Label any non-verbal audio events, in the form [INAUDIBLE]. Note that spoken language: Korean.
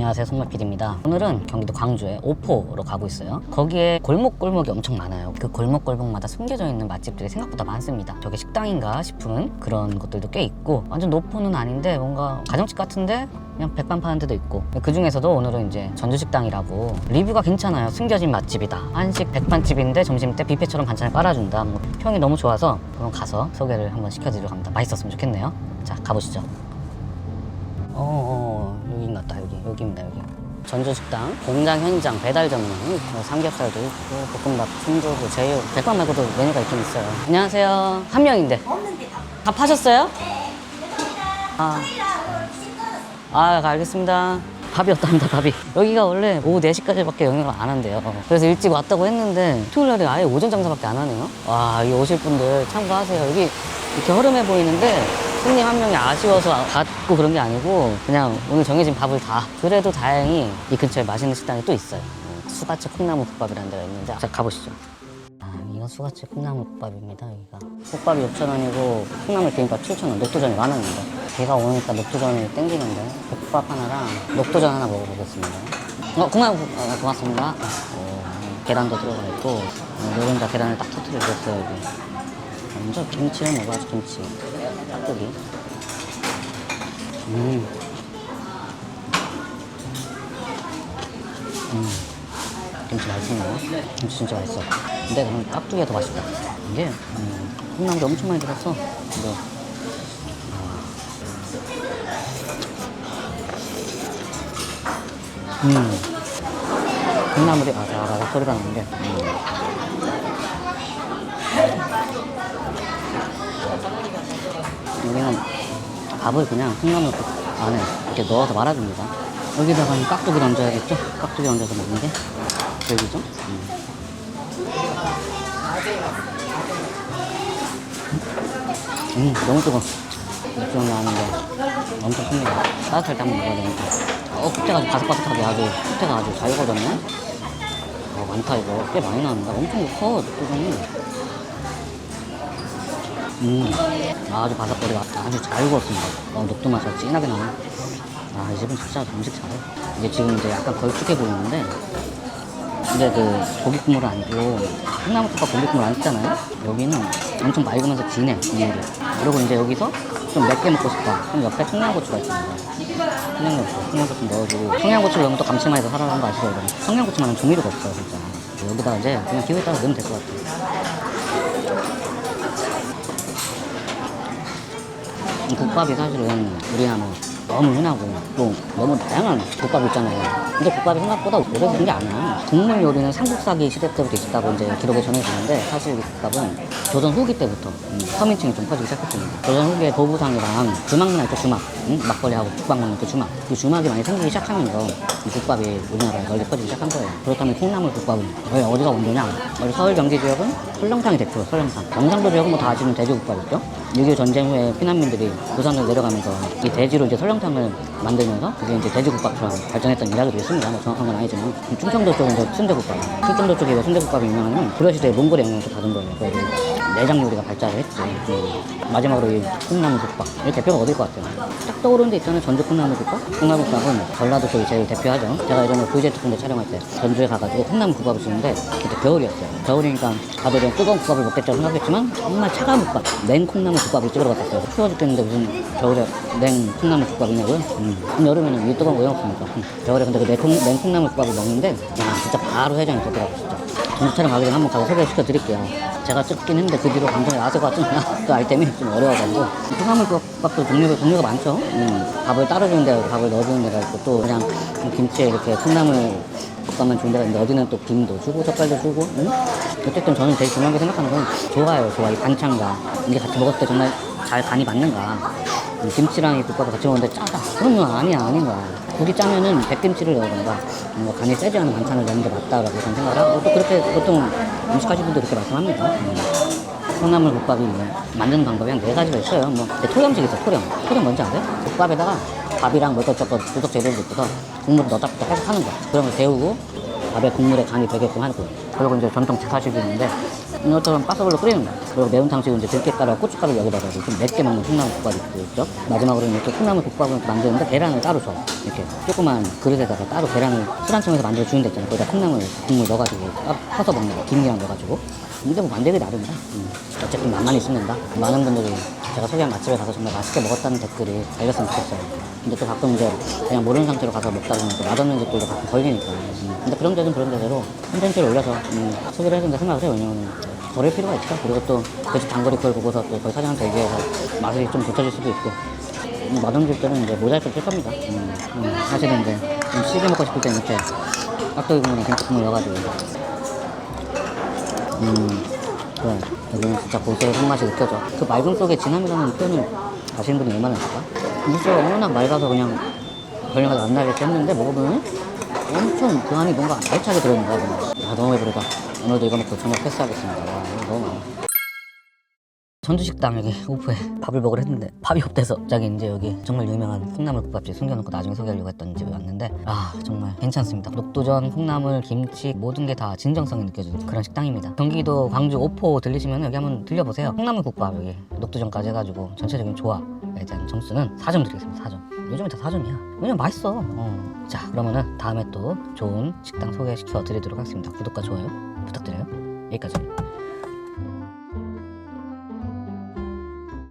안녕하세요 송말 PD입니다. 오늘은 경기도 광주에 오포로 가고 있어요. 거기에 골목골목이 엄청 많아요. 그 골목골목마다 숨겨져 있는 맛집들이 생각보다 많습니다. 저게 식당인가 싶은 그런 것들도 꽤 있고 완전 노포는 아닌데 뭔가 가정집 같은데 그냥 백반 파는 데도 있고 그 중에서도 오늘은 이제 전주식당이라고 리뷰가 괜찮아요. 숨겨진 맛집이다. 한식 백반집인데 점심때 뷔페처럼 반찬을 깔아준다. 뭐 평이 너무 좋아서 그럼 가서 소개를 한번 시켜드리려고 합니다. 맛있었으면 좋겠네요. 자 가보시죠. 어, 어 여기 같다 여기. 여기입니다 여기. 전주식당 공장 현장 배달 전문 뭐 삼겹살도 있고 볶음밥 순두부 제육 백반 말고도 메뉴가 있긴 있어요. 안녕하세요. 한 명인데. 다 파셨어요? 아, 아 알겠습니다. 밥이 없답니다 밥이. 여기가 원래 오후 4시까지밖에 영업을 안 한대요. 그래서 일찍 왔다고 했는데 토요일 날에 아예 오전 장사밖에 안 하네요. 와 여기 오실 분들 참고하세요. 여기 이렇게 허름해 보이는데 손님 한 명이 아쉬워서 갔고 그런 게 아니고 그냥 오늘 정해진 밥을 다. 그래도 다행히 이 근처에 맛있는 식당이 또 있어요. 수가채 콩나물 국밥이라는 데가 있는데 자 가보시죠. 아, 이거 수가채 콩나물 국밥입니다 여기가. 국밥이 6,000원이고 콩나물 비빔밥 7,000원 녹두전이 만 원입니다. 비가 오니까 녹두전이 땡기는데 국밥 하나랑 녹두전 하나 먹어보겠습니다. 어 콩나물 국- 아, 고맙습니다. 오, 계란도 들어가 있고 어, 노른자 계란을 딱 터트려 줬어요 여기. 먼저 김치를 먹어야지 김치 깍두기 음. 음. 김치 맛있네요 김치 진짜 맛있어 근데 그럼 깍두기가 더 맛있다 이게 음, 콩나물이 엄청 많이 들었어 근데 아. 음. 콩나물이 아삭아삭 소리가 나는데 음. 여기는 밥을 그냥 콩나물 안에 이렇게 넣어서 말아줍니다. 여기다가 이 깍두기 얹어야겠죠? 깍두기 얹어서 먹는 게 여기죠? 음. 음, 너무 뜨거. 육수 나왔는데 엄청 큽니다. 따뜻할 때 한번 먹어야 되니까. 어, 아주 바삭바삭하게 아주 국태가 아주 잘 익어졌네. 어, 많다 이거. 꽤 많이 나온다. 엄청 커, 녹두전이. 음, 아주 바삭거리가 아주 잘 구웠습니다. 어, 녹두 맛이 진하게 나네. 아, 이 집은 진짜 음식 잘해. 이게 지금 이제 약간 걸쭉해 보이는데, 근데 그 고기 국물은 아니고, 콩나물국밥 고기 국물 안 쓰잖아요? 여기는 엄청 맑으면서 진해, 국물이. 그리고 이제 여기서 좀 맵게 먹고 싶다. 그럼 옆에 청양고추가 있습니다. 청양고추, 청양고추 넣어주고, 청양고추를 넣으면 또 감칠맛이 더 살아나는 거 아시죠, 여러분? 청양고추만은 조미료가 없어요, 진짜. 여기다가 이제 그냥 기호에 따라 넣으면 될 것 같아요. 이 국밥이 사실은 우리야 뭐 너무 흔하고 또 너무 다양한 국밥이 있잖아요. 근데 국밥이 생각보다 오래 된 게 아니야. 국물 요리는 삼국사기 시대 때부터 있었다고 이제 기록에 전해지는데 사실 이 국밥은 조선 후기 때부터 음, 서민층이 좀 퍼지기 시작했습니다. 조선 후기에 도부상이랑 주막문화 있죠 주막 응? 막걸리하고 국밥 먹는 그 주막 이 주막이 많이 생기기 시작하면서 이 국밥이 우리나라에 널리 퍼지기 시작한 거예요. 그렇다면 콩나물 국밥은 여기 어디가 원조냐? 여기 서울 경기 지역은 설렁탕이 대표 설렁탕. 경상도 지역은 뭐 다 아시는 돼지국밥 있죠? 6.25 전쟁 후에 피난민들이 부산으로 내려가면서 이 돼지로 이제 설렁탕을 만들면서 그게 이제 돼지국밥처럼 발전했던 이야기도 있습니다. 뭐 정확한 건 아니지만 충청도 쪽은 이제 순대국밥, 충청도 쪽이 왜 순대국밥이 유명하냐면 고려시대에 몽골의 영향을 받은 거예요. 내장 요리가 발달을 했지. 음. 마지막으로 이 콩나물 국밥. 이 대표가 어딜 것 같아요? 딱 떠오르는 데 있잖아요. 전주 콩나물 국밥. 콩나물 국밥은 전라도 쪽이 제일 대표하죠. 제가 이번에 VZ 군대 촬영할 때 전주에 가가지고 콩나물 국밥을 쓰는데 그때 겨울이었어요. 겨울이니까 다들 그냥 뜨거운 국밥을 먹겠죠 생각했지만 정말 차가운 국밥, 냉 콩나물 국밥을 찍으러 갔었어요. 추워 죽겠는데 무슨 겨울에 냉 콩나물 국밥이냐고요? 음. 여름에는 이 뜨거운 거왜 먹습니까? 음. 겨울에 근데 그 냉, 콩나물 국밥을 먹는데 야 진짜 바로 해장이 되더라고요 진짜. 전주 촬영 가기 전에 한번 가서 소개시켜 드릴게요. 제가 찍긴 했는데 그 뒤로 감정이 나서가 좀 [LAUGHS] 그 아이템이 좀 어려워가지고 콩나물국밥도 종류가 종류가 많죠. 음, 밥을 따로 주는 데가 밥을 넣어주는 데가 있고 또 그냥 김치에 이렇게 콩나물 국밥만 주는 데가 있는데 어디는 또 김도 주고 젓갈도 주고 응? 어쨌든 저는 제일 중요하게 생각하는 건 좋아요 좋아 이 반찬과 이게 같이 먹었을 때 정말 잘 간이 맞는가 이 김치랑 이 국밥을 같이 먹는데 짜다 그러면 아니야 아닌 거야 국이 짜면은 백김치를 넣어던가 뭐 간이 세지 않은 반찬을 넣는 게 맞다라고 생각을 하고 또 그렇게 보통 음식하시는 분들 그렇게 말씀합니다 음. 콩나물 국밥이 뭐 만드는 방법이 한 네 가지가 있어요. 뭐 근데 토렴식 있어 토렴. 토렴 뭔지 아세요? 국밥에다가 밥이랑 뭐 이것저것 부속 재료를 넣고서 국물을 넣다 넣다 계속 하는 거야. 그런 걸 데우고 밥에 국물에 간이 배게끔 하고 그리고 이제 전통 제사식이 있는데 이것처럼 바삭으로 끓이는 거야. 그리고 매운탕 치고 이제 들깨가루, 고춧가루 여기다가 좀 맵게 먹는 콩나물 국밥이 있죠. 마지막으로 이렇게 콩나물 국밥을 만드는데 계란을 따로 줘. 이렇게 조그만 그릇에다가 따로 계란을 술한 통에서 만들어 주는 데 있잖아. 거기다 콩나물 국물 넣어가지고 퍼서 먹는 거. 김이랑 넣어가지고. 근데 뭐 만들기 나름이야. 음. 어쨌든 맛만 있으면다. 많은 분들이 제가 소개한 맛집에 가서 정말 맛있게 먹었다는 댓글이 달렸으면 좋겠어요. 근데 또 가끔 이제 그냥 모르는 상태로 가서 먹다 보면 또 맛없는 집들도 가끔 걸리니까. 음. 근데 그런 데는 그런 데대로 콘텐츠를 올려서 음, 소개를 해준다 생각을 해요. 왜냐면 버릴 필요가 있죠. 그리고 또 그 집 단거리 그걸 보고서 또 거기 사장한테 얘기해서 맛이 좀 고쳐질 수도 있고. 음, 맛없는 집들은 이제 모자이크 쓸 겁니다. 음, 음, 사실은 이제 좀 시게 먹고 싶을 때는 이렇게 깍두기 국물에 김치 국물 넣어가지고 음, 그래. 여기는 진짜 고수의 손맛이 느껴져. 그 맑음 속에 진함이라는 표현을 아시는 분이 얼마나 있을까? 물수가 워낙 맑아서 그냥 별명가 안 나겠지 했는데 먹어보면 엄청 그 안이 뭔가 알차게 들어있는 거야. 그냥. 아, 너무 배부르다. 오늘도 이거 먹고 저녁 패스하겠습니다. 와, 이거 너무 많아. 전주식당 여기 오프에 밥을 먹으러 했는데 밥이 없대서 갑자기 이제 여기 정말 유명한 콩나물 국밥집 숨겨놓고 나중에 소개하려고 했던 집에 왔는데 아 정말 괜찮습니다 녹두전, 콩나물, 김치 모든 게 다 진정성이 느껴지는 그런 식당입니다 경기도 광주 오포 들리시면 여기 한번 들려보세요 콩나물 국밥 여기 녹두전까지 해가지고 전체적인 조합 에 대한 점수는 4점 드리겠습니다. 4점 요즘은 다 4점이야. 왜냐면 맛있어. 어. 자 그러면은 다음에 또 좋은 식당 소개시켜 드리도록 하겠습니다. 구독과 좋아요 부탁드려요. 여기까지